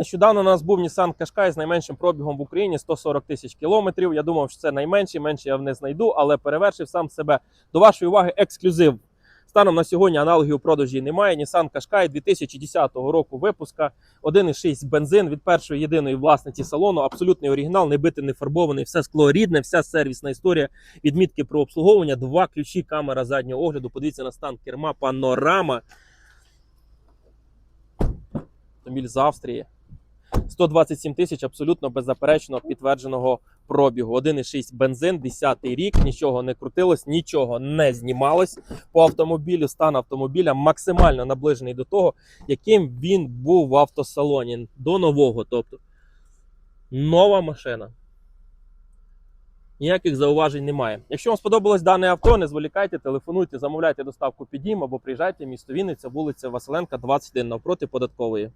Нещодавно у нас був Nissan Qashqai з найменшим пробігом в Україні 140 тисяч кілометрів. Я думав, що це найменший, менше я не знайду, але перевершив сам себе. До вашої уваги ексклюзив. Станом на сьогодні аналогів у продажі немає. Nissan Qashqai 2010 року випуска, 1,6 бензин від першої єдиної власниці салону. Абсолютний оригінал, не битий, не фарбований, все скло рідне, вся сервісна історія, відмітки про обслуговування, два ключі, камера заднього огляду. Подивіться на стан керма, панорама. Автомобіль з Австрії. 127 тисяч абсолютно беззаперечно підтвердженого пробігу. 1,6 бензин, 10-й рік, нічого не крутилось, нічого не знімалось по автомобілю. Стан автомобіля максимально наближений до того, яким він був в автосалоні до нового. Тобто нова машина. Ніяких зауважень немає. Якщо вам сподобалось дане авто, не зволікайте, телефонуйте, замовляйте доставку під дім або приїжджайте в місто Вінниця, вулиця Василенка, 21 навпроти податкової.